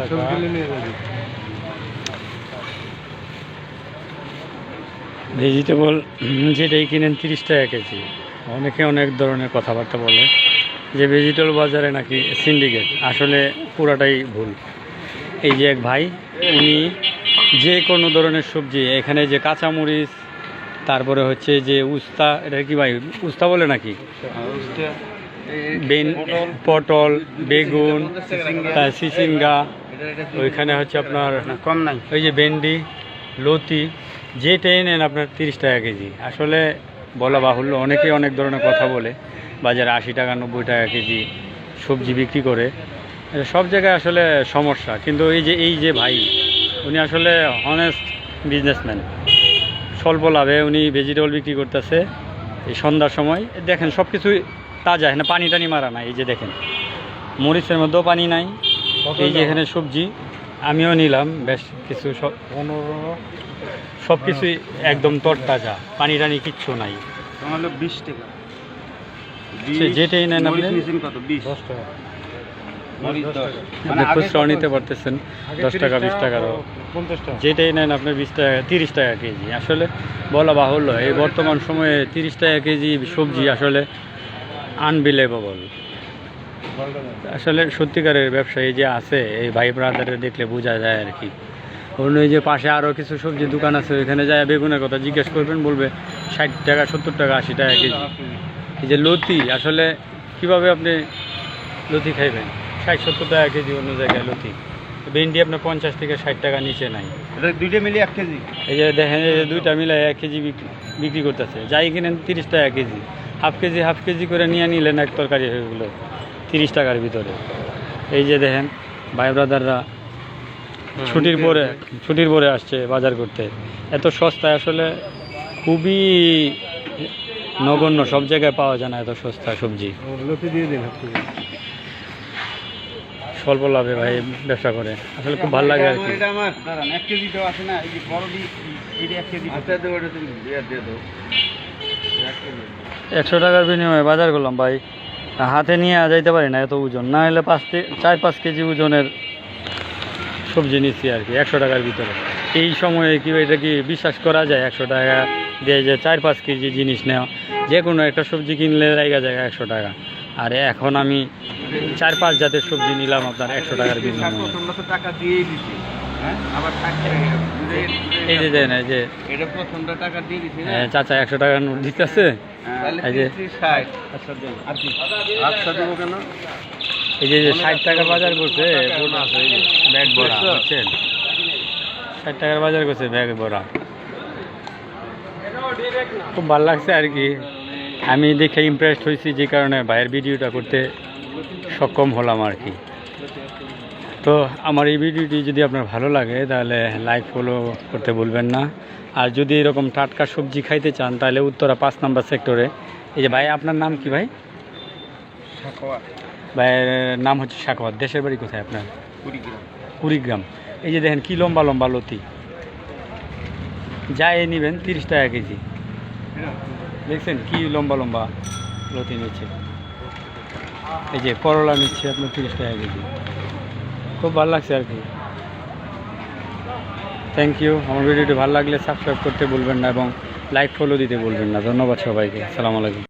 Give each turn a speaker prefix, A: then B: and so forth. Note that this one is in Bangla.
A: টাকা। ভেজিটেবল যেটাই কিনেন তিরিশ টাকা কেজি। অনেকে অনেক ধরনের কথাবার্তা বলে যে ভেজিটেবল বাজারে নাকি সিন্ডিকেট আসলে পুরাটাই ভুল। এই যে এক ভাই উনি যে কোনো ধরনের সবজি এখানে যে কাঁচামরিচ তারপরে হচ্ছে যে উস্তা এটা কি ভাই উস্তা বলে নাকি? পটল বেগুন সিসিঙ্গা। ওইখানে হচ্ছে আপনার
B: কম নাই।
A: ওই যে ভেন্ডি লতি যেটাই নেন আপনার তিরিশ টাকা কেজি। আসলে বলা বাহুল্য অনেকেই অনেক ধরনের কথা বলে বাজারে আশি টাকা নব্বই টাকা কেজি সবজি বিক্রি করে। সব জায়গায় আসলে সমস্যা। কিন্তু এই যে এই যে ভাই উনি আসলে অনেস্ট বিজনেসম্যান স্বল্প লাভে উনি ভেজিটেবল বিক্রি করতেছে এই সন্ধ্যার সময়। দেখেন সব কিছুই তাজা এখানে পানি টানি মারা নাই এই যে দেখেন। মরিচের মধ্যেও পানি নাই। এই যে এখানে সবজি আমিও নিলাম বেশ কিছু সব
B: পনেরো।
A: সব কিছুই একদম তরতাজা পানি টানি কিচ্ছু নাই।
B: বিশ টাকা।
A: যেটাই নেন আপনি। দশ টাকা। আপনি
B: মানে
A: খুচরাও নিতে পারতেছেন দশ টাকা বিশ টাকারও
B: পঞ্চাশ টাকা।
A: যেটাই নেন আপনার বিশ টাকা তিরিশ টাকা কেজি। আসলে বলা বাহুল্য এই বর্তমান সময়ে তিরিশ টাকা কেজি সবজি আসলে আনবিলেভেবল আসলে সত্যিকারের ব্যবসায়ী যে আছে এই ভাই ব্রাদারে দেখলে বোঝা যায় আর কি। অন্য যে পাশে আরও কিছু সবজি দোকান আছে ওইখানে যায় বেগুনের কথা জিজ্ঞেস করবেন বলবে ষাট টাকা সত্তর টাকা আশি টাকা কেজি। এই যে লতি আসলে কীভাবে আপনি লতি খাইবেন? ষাট সত্তর টাকা কেজি অন্য জায়গায় লতি। ভেন্ডি আপনার পঞ্চাশ থেকে ষাট টাকা নিচে নাই।
B: এটা দুইটা মিলিয়ে এক কেজি।
A: এই যে দেখেন এই যে দুইটা মিলে এক কেজি বিক্রি- বিক্রি করতেছে। যাই কিনেন তিরিশ টাকা KG. Half KG half KG করে নিয়ে নিলেন এক তরকারি হয়ে গেলো। তিরিশ টাকার ভিতরে। এই যে দেখেন ভাই ব্রাদাররা ছুটির পরে ছুটির পরে আসছে বাজার করতে। এত সস্তায় আসলে খুবই নগণ্য সব জায়গায় পাওয়া যায় না এত সস্তা সবজি।
B: লোকে দিয়ে দিন
A: স্বল্প লাভে ভাই ব্যবসা করে। আসলে খুব ভালো লাগে আর কি।
B: এটা আমার দাঁড়ান এক কেজি তো আছে না এই যে বড় দি এটা এক কেজি আচ্ছা
A: একশো টাকার বিনিময়ে বাজার করলাম ভাই। হাতে নিয়ে যাইতে পারি না এত ওজন। না হলে পাঁচতে চার পাঁচ কেজি ওজনের সবজি নিচ্ছি আর কি, একশো টাকার ভিতরে। এই সময়ে কি এটা কি বিশ্বাস করা যায়? একশো টাকা দিয়ে যে চার পাঁচ কেজি জিনিস নেওয়া। যে কোনো একটা সবজি কিনলে জায়গা জায়গা একশো টাকা। আর এখন আমি চার পাঁচ জাতের সবজি নিলাম আপনার একশো টাকার বিনিময়ে।
B: হ্যাঁ? আবার থাকছে
A: এই যে দেন এই যে
B: এটা প্রথমটা টাকা দিয়ে দিছে না
A: চাচা একশো টাকার নোট দিতেছে। এই যে।
B: ষাট। আচ্ছা দেন। আর কি? আচ্ছা দেবো কেন?
A: এই যে যে ষাট টাকার বাজার করছে। ব্যাগ ভরা বুঝছেন? ষাট টাকার বাজার করছে ব্যাগ ভরা। খুব ভালো লাগছে আর কি। আমি দেখে ইমপ্রেসড হয়েছি যে কারণে ভাইয়ের ভিডিওটা করতে সক্ষম হলাম আর কি। তো আমার এই ভিডিওটি যদি আপনার ভালো লাগে তাহলে লাইক ফলো করতে ভুলবেন না। আর যদি এরকম টাটকা সবজি খাইতে চান তাহলে উত্তরা পাঁচ নাম্বার সেক্টরে এই যে ভাই আপনার নাম কি ভাই? ভাইয়ের নাম হচ্ছে সাকওয়াত দেশের বাড়ি কোথায় আপনার?
B: কুড়িগ্রাম।
A: কুড়িগ্রাম। এই যে দেখেন কি লম্বা লম্বা লতি। যাই নেবেন তিরিশ টাকা কেজি। দেখছেন কি লম্বা লম্বা লতি নিচ্ছে। এই যে করলা নিচ্ছে আপনার তিরিশ টাকা কেজি। খুব ভালো লাগছে আর কি। থ্যাংক ইউ আমার ভিডিওটি ভালো লাগলে সাবস্ক্রাইব করতে ভুলবেন না এবং লাইক ফলো দিতে ভুলবেন না। ধন্যবাদ সবাইকে। আসসালামু আলাইকুম।